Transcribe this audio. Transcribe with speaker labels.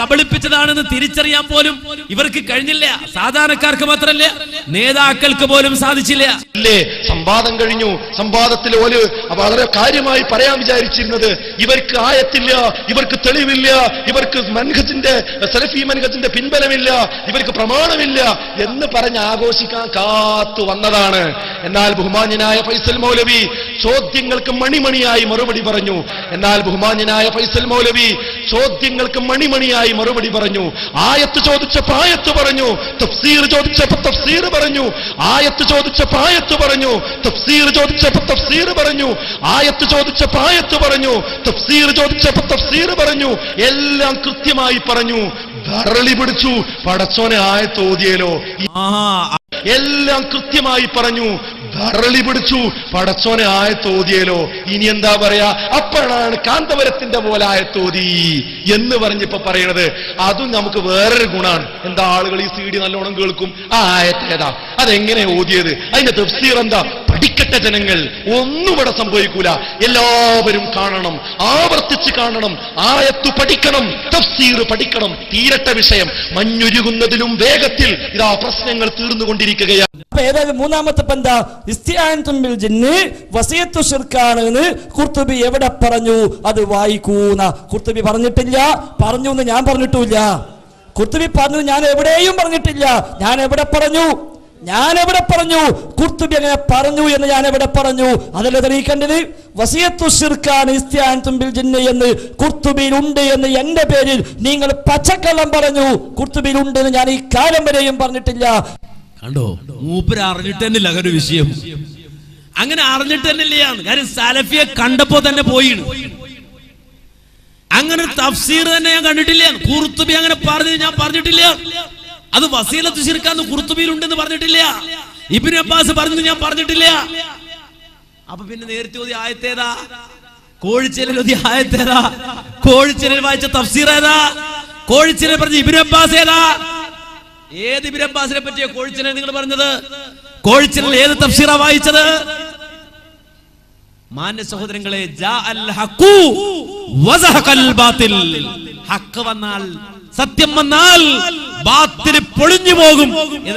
Speaker 1: കബളിപ്പിച്ചതാണെന്ന് തിരിച്ചറിയാൻ പോലും ഇവർക്ക് കഴിഞ്ഞില്ല. സാധാരണക്കാർക്ക് മാത്രമല്ല നേതാക്കൾക്ക് പോലും സാധിച്ചില്ല.
Speaker 2: അല്ലേ സംവാദം കഴിഞ്ഞു. സംവാദത്തിൽ ഓൽ വളരെ കാര്യമായി പറയാൻ വിചാരിച്ചിരുന്നത് ഇവർക്ക് ആയത്തില്ല ഇവർക്ക് തെളിവില്ല ഇവർക്ക് മൻഹജിന്റെ സലഫി മൻഹജിന്റെ പിൻബലമില്ല ഇവർക്ക് പ്രമാണമില്ല എന്ന് പറഞ്ഞ് ആഘോഷിക്കാൻ കാത്തു വന്നതാണ്. എന്നാൽ ബഹുമാന്യനായ ഫൈസൽ മൗലവി ചോദ്യങ്ങൾക്ക് മണിമണിയായി മറുപടി പറഞ്ഞു. എന്നാൽ ബഹുമാന്യനായ ഫൈസൽ മൗലവി ചോദ്യങ്ങൾക്ക് മണിമണിയായി മറുപടി പറഞ്ഞു. ആയത്ത് ചോദിച്ചപ്പോ ആയത്ത് പറഞ്ഞു. തഫ്സീർ ചോദിച്ചപ്പോ തഫ്സീർ പറഞ്ഞു ആയത്ത് ചോദിച്ചപ്പോ ആയത്ത് പറഞ്ഞു തഫ്സീർ ചോദിച്ചപ്പോ തഫ്സീർ പറഞ്ഞു ആയത്ത് ചോദിച്ചപ്പോ ആയത്ത് പറഞ്ഞു തഫ്സീർ ചോദിച്ചപ്പോ തഫ്സീർ പറഞ്ഞു എല്ലാം കൃത്യമായി പറഞ്ഞു. ധരളി പിടിച്ചു പടച്ചോനെ ആയത്ത് ഓതിയല്ലോ.
Speaker 1: ആ
Speaker 2: എല്ലാം കൃത്യമായി പറഞ്ഞു. ധരളി പിടിച്ചു. പടച്ചോനെ ആയത്തോതിയല്ലോ ഇനി എന്താ പറയാ? അപ്പോഴാണ് കാന്തപുരത്തിന്റെ പോലെ ആയത്തോതി എന്ന് പറഞ്ഞിപ്പോ പറയണത്. അതും നമുക്ക് വേറൊരു ഗുണാണ്. എന്താ ആളുകൾ ഈ സി ഡി നല്ലോണം കേൾക്കും? ആ ആയത്തേതാ. അതെങ്ങനെ ഓതിയത്? അതിന്റെ തഫ്സീർ എന്താ? പഠിക്കട്ടെ ജനങ്ങൾ. ഒന്നും ഇവിടെ സംഭവിക്കൂല. എല്ലാവരും കാണണം. ആവർത്തിച്ച് കാണണം. ആയത്തു പഠിക്കണം. തഫ്സീർ പഠിക്കണം. തീരട്ട വിഷയം. മഞ്ഞുരുകുന്നതിലും വേഗത്തിൽ ഇതാ പ്രശ്നങ്ങൾ തീർന്നുകൊണ്ടിരിക്കുകയാണ്.
Speaker 3: അപ്പൊ ഏതായാലും മൂന്നാമത്തെ പന്ത എന്താ ഇസ്തിയാൻ തുമ്പിൽ ജിന്ന് വസിയത്തു ഷിർക്കാണ് എന്ന് കുർത്തുബി എവിടെ പറഞ്ഞു? അത് വായിക്കൂന്ന. കുർത്തുബി പറഞ്ഞിട്ടില്ല. പറഞ്ഞു എന്ന് ഞാൻ പറഞ്ഞിട്ടില്ല കുർത്തുബി പറഞ്ഞു ഞാൻ എവിടെയും പറഞ്ഞിട്ടില്ല. ഞാൻ എവിടെ പറഞ്ഞു? ഞാൻ എവിടെ പറഞ്ഞു? കുർത്തുബി അങ്ങനെ പറഞ്ഞു എന്ന് ഞാൻ എവിടെ പറഞ്ഞു? അതല്ല തെളിയിക്കേണ്ടത്? വസിയത്തു ഷിർക്കാണ് ഇസ്തിയാൻ ജിന്ന എന്ന് കുർത്തുബിയിൽ ഉണ്ട് എന്ന് എന്റെ പേരിൽ നിങ്ങൾ പച്ചക്കള്ളം പറഞ്ഞു. കുർത്തുബിയിൽ ഉണ്ട് എന്ന് ഞാൻ ഈ കാലം വരെയും പറഞ്ഞിട്ടില്ല.
Speaker 1: കണ്ടോ? മൂപ്പര് അറിഞ്ഞിട്ട് തന്നെ ഒരു വിഷയം. അങ്ങനെ അറിഞ്ഞിട്ട് തന്നെയില്ല കാര്യം സലഫിയെ കണ്ടപ്പോ തന്നെ പോയി അങ്ങനെ തഫ്സീർ തന്നെ ഞാൻ കണ്ടിട്ടില്ല. കുർത്തുബി അങ്ങനെ പറഞ്ഞു ഞാൻ പറഞ്ഞിട്ടില്ല. അത് വസീലത്ത് ശിർക്കാന്ന് കുർത്തുബിയിൽ ഉണ്ടെന്ന് പറഞ്ഞിട്ടില്ല. ഇബിൻ അബ്ബാസ് പറഞ്ഞു ഞാൻ പറഞ്ഞിട്ടില്ല. അപ്പൊ പിന്നെ നേരത്തെ ഓതി ആയത്തേതാ? കോഴിച്ചേലിൽ ഓതി ആയത്തേതാ? കോഴിച്ചേലിൽ വായിച്ച തഫ്സീർ ഏതാ? കോഴിച്ചേലിൽ പറഞ്ഞ ഇബിൻ അബ്ബാസ് ഏതാ? ഏത് ഇബിൻ അബ്ബാസിനെ പറ്റിയ കോഴിച്ചനെ നിങ്ങൾ പറഞ്ഞത്? കോഴിച്ചനിൽ ഏത് തഫ്സീറ വായിച്ചത്? മാന്യ സഹോദരങ്ങളെ ഹക്ക് വന്നാൽ സത്യം വന്നാൽ പൊളിഞ്ഞു പോകും.